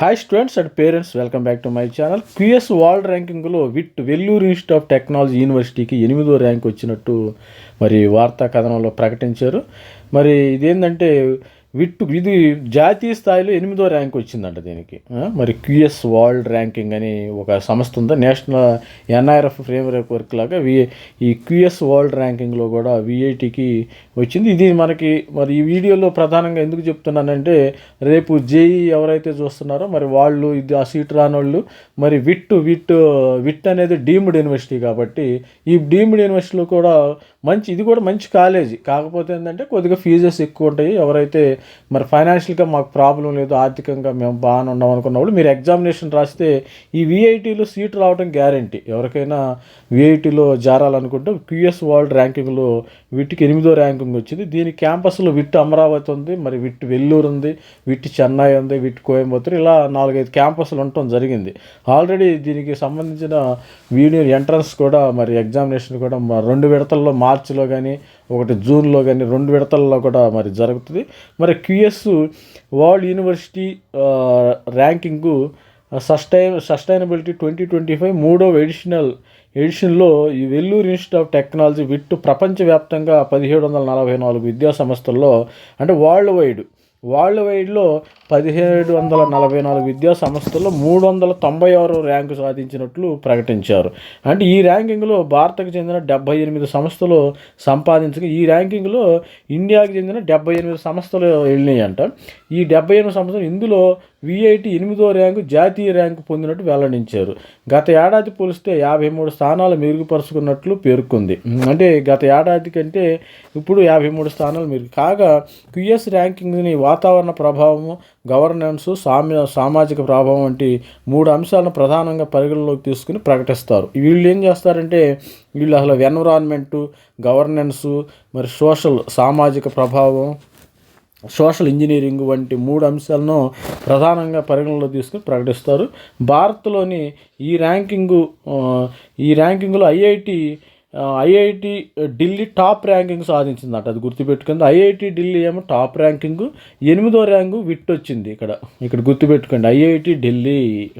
Hi students and parents welcome back to my channel QS world ర్యాంకింగ్లో VIT Vellore institute of technology యూనివర్సిటీకి ఎనిమిదో rank వచ్చినట్టు మరి వార్తా కథనంలో ప్రకటించారు. మరి ఇదేంటంటే విట్టు ఇది జాతీయ స్థాయిలో ఎనిమిదో ర్యాంక్ వచ్చిందంట దీనికి. మరి క్యూఎస్ వరల్డ్ ర్యాంకింగ్ అని ఒక సంస్థ ఉందా? నేషనల్ ఎన్ఐఆర్ఎఫ్ ఫ్రేమ్ వర్క్ లాగా వి ఈ క్యూఎస్ వరల్డ్ ర్యాంకింగ్లో కూడా విఐటికి వచ్చింది. ఇది మనకి మరి ఈ వీడియోలో ప్రధానంగా ఎందుకు చెప్తున్నానంటే రేపు జేఈ ఎవరైతే చూస్తున్నారో మరి వాళ్ళు ఇది ఆ సీట్ రానోళ్ళు మరి విట్ విట్ విట్ అనేది డీమ్డ్ యూనివర్సిటీ కాబట్టి ఈ డీమ్డ్ యూనివర్సిటీలో కూడా మంచి ఇది కూడా మంచి కాలేజీ. కాకపోతే ఏంటంటే కొద్దిగా ఫీజెస్ ఎక్కువ ఉంటాయి. ఎవరైతే మరి ఫైనాన్షియల్గా మాకు ప్రాబ్లం లేదు ఆర్థికంగా మేము బాగానే ఉన్నాం అనుకున్నప్పుడు మీరు ఎగ్జామినేషన్ రాస్తే ఈ విఐటీలో సీట్ రావడం గ్యారంటీ ఎవరికైనా విఐటీలో జారాలనుకుంటే క్యూఎస్ వరల్డ్ ర్యాంకింగ్లో వీటికి ఎనిమిదో ర్యాంకింగ్ వచ్చింది. దీని క్యాంపస్లో విట్ అమరావతి ఉంది మరి విట్ వెల్లూరు ఉంది విట్ చెన్నై ఉంది విట్ కోయంబత్తూరు ఇలా నాలుగైదు క్యాంపస్లు ఉండటం జరిగింది. ఆల్రెడీ దీనికి సంబంధించిన వీడియో ఎంట్రన్స్ కూడా మరి ఎగ్జామినేషన్ కూడా రెండు విడతల్లో మార్చిలో కానీ ఒకటి జూన్లో కానీ రెండు విడతల్లో కూడా మరి జరుగుతుంది. మరి QS world university ranking sustain sustainability twenty twenty five మూడో ఎడిషనల్ ఎడిషన్లో ఈ Vellore institute of technology VIT ప్రపంచవ్యాప్తంగా పదిహేడు వందల నలభై నాలుగు విద్యా సంస్థల్లో అంటే వరల్డ్ వైడ్ వరల్డ్ వైడ్లో పదిహేడు వందల నలభై నాలుగు విద్యా సంస్థల్లో మూడు వందల తొంభై ఆరు ర్యాంకు సాధించినట్లు ప్రకటించారు. అంటే ఈ ర్యాంకింగ్లో భారత్కు చెందిన డెబ్బై ఎనిమిది సంస్థలు సంపాదించగా ఈ ర్యాంకింగ్లో ఇండియాకి చెందిన డెబ్బై ఎనిమిది సంస్థలు వెళ్ళినాయంట. ఈ డెబ్బై ఎనిమిది సంస్థలు ఇందులో విఐటి ఎనిమిదో ర్యాంకు జాతీయ ర్యాంకు పొందినట్టు వెల్లడించారు. గత ఏడాది పోలిస్తే యాభై మూడు స్థానాలు మెరుగుపరుచుకున్నట్లు పేర్కొంది. అంటే గత ఏడాది కంటే ఇప్పుడు యాభై మూడు స్థానాలు మెరుగు. కాగా క్యూఎస్ ర్యాంకింగ్ని వాతావరణ ప్రభావము గవర్నెన్స్ సామ్య సామాజిక ప్రభావం వంటి మూడు అంశాలను ప్రధానంగా పరిగణలోకి తీసుకుని ప్రకటిస్తారు. వీళ్ళు ఏం చేస్తారంటే వీళ్ళు అసలు ఎన్విరాన్మెంటు గవర్నెన్సు మరి సోషల్ సామాజిక ప్రభావం సోషల్ ఇంజనీరింగ్ వంటి మూడు అంశాలను ప్రధానంగా పరిగణలో తీసుకుని ప్రకటిస్తారు. భారత్లోని ఈ ర్యాంకింగు ఈ ర్యాంకింగ్లో IIT IIT Delhi top ranking సాధించిందట. అది గుర్తుపెట్టుకుంది ఐఐటి ఢిల్లీ ఏమో టాప్ ర్యాంకింగ్. ఎనిమిదో ర్యాంకు విట్ వచ్చింది ఇక్కడ. ఇక్కడ గుర్తుపెట్టుకోండి. ఐఐటి ఢిల్లీ.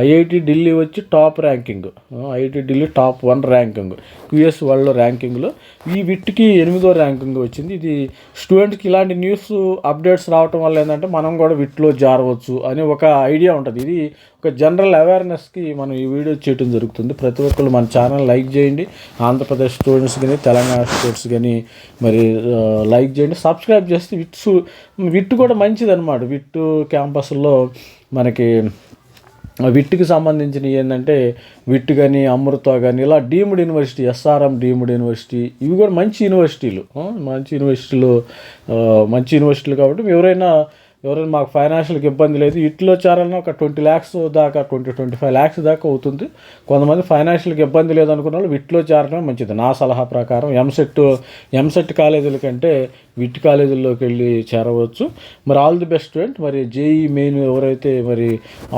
ఐఐటి ఢిల్లీ వచ్చి top ranking. IIT Delhi top one ranking. QS world ర్యాంకింగ్లో. ఈ విట్కి ఎనిమిదో ర్యాంకింగ్ వచ్చింది. ఇది స్టూడెంట్స్కి ఇలాంటి న్యూస్ అప్డేట్స్ రావటం వల్ల ఏంటంటే మనం కూడా విట్లో జారవచ్చు అని ఒక ఐడియా ఉంటుంది. ఇది ఒక జనరల్ అవేర్నెస్కి మనం ఈ వీడియో చేయడం జరుగుతుంది. ప్రతి ఒక్కరు మన ఛానల్ లైక్ చేయండి. ఆంధ్రప్రదేశ్ స్టూడెంట్స్ కానీ తెలంగాణ స్టూడెంట్స్ కానీ మరి లైక్ చేయండి. సబ్స్క్రైబ్ చేస్తే విట్స్ విట్ కూడా మంచిది అనమాట విట్టు క్యాంపస్లో మనకి విట్కి సంబంధించిన ఏంటంటే విట్టు కానీ అమృత కానీ ఇలా deemed university SRM deemed university ఇవి కూడా మంచి యూనివర్సిటీలు. మంచి యూనివర్సిటీలు మంచి యూనివర్సిటీలు కాబట్టి ఎవరైనా ఎవరైనా మాకు ఫైనాన్షియల్కి ఇబ్బంది లేదు. ఇట్లో చేరాలన్నా ఒక ట్వంటీ ల్యాక్స్ దాకా ట్వంటీ ట్వంటీ ఫైవ్ ల్యాక్స్ దాకా అవుతుంది. కొంతమంది ఫైనాన్షియల్కి ఇబ్బంది లేదు అనుకున్న వాళ్ళు విట్లో చేరడం మంచిది. నా సలహా ప్రకారం ఎంసెట్ ఎంసెట్ కాలేజీల కంటే విట్ కాలేజీల్లోకి వెళ్ళి చేరవచ్చు. మరి ఆల్ ది బెస్ట్ స్టూడెంట్ మరి జేఈ మెయిన్ ఎవరైతే మరి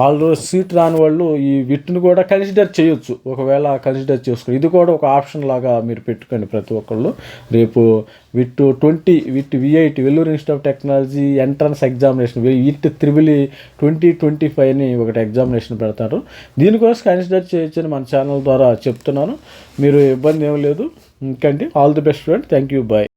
ఆల్ సీట్ రాని వాళ్ళు ఈ విట్ను కూడా కన్సిడర్ చేయొచ్చు. ఒకవేళ కన్సిడర్ చేసుకుని ఇది కూడా ఒక ఆప్షన్ లాగా మీరు పెట్టుకోండి ప్రతి ఒక్కళ్ళు. రేపు VIT twenty VIT VIT Vellore institute of technology entrance examination VIT triple E twenty twenty five అని ఒకటి ఎగ్జామినేషన్ పెడతారు. దీనికోసం కన్సిడర్ చేయొచ్చని మన ఛానల్ ద్వారా చెప్తున్నాను. మీరు ఇబ్బంది ఏం లేదు. ఇంకండి. All the best friend thank you bye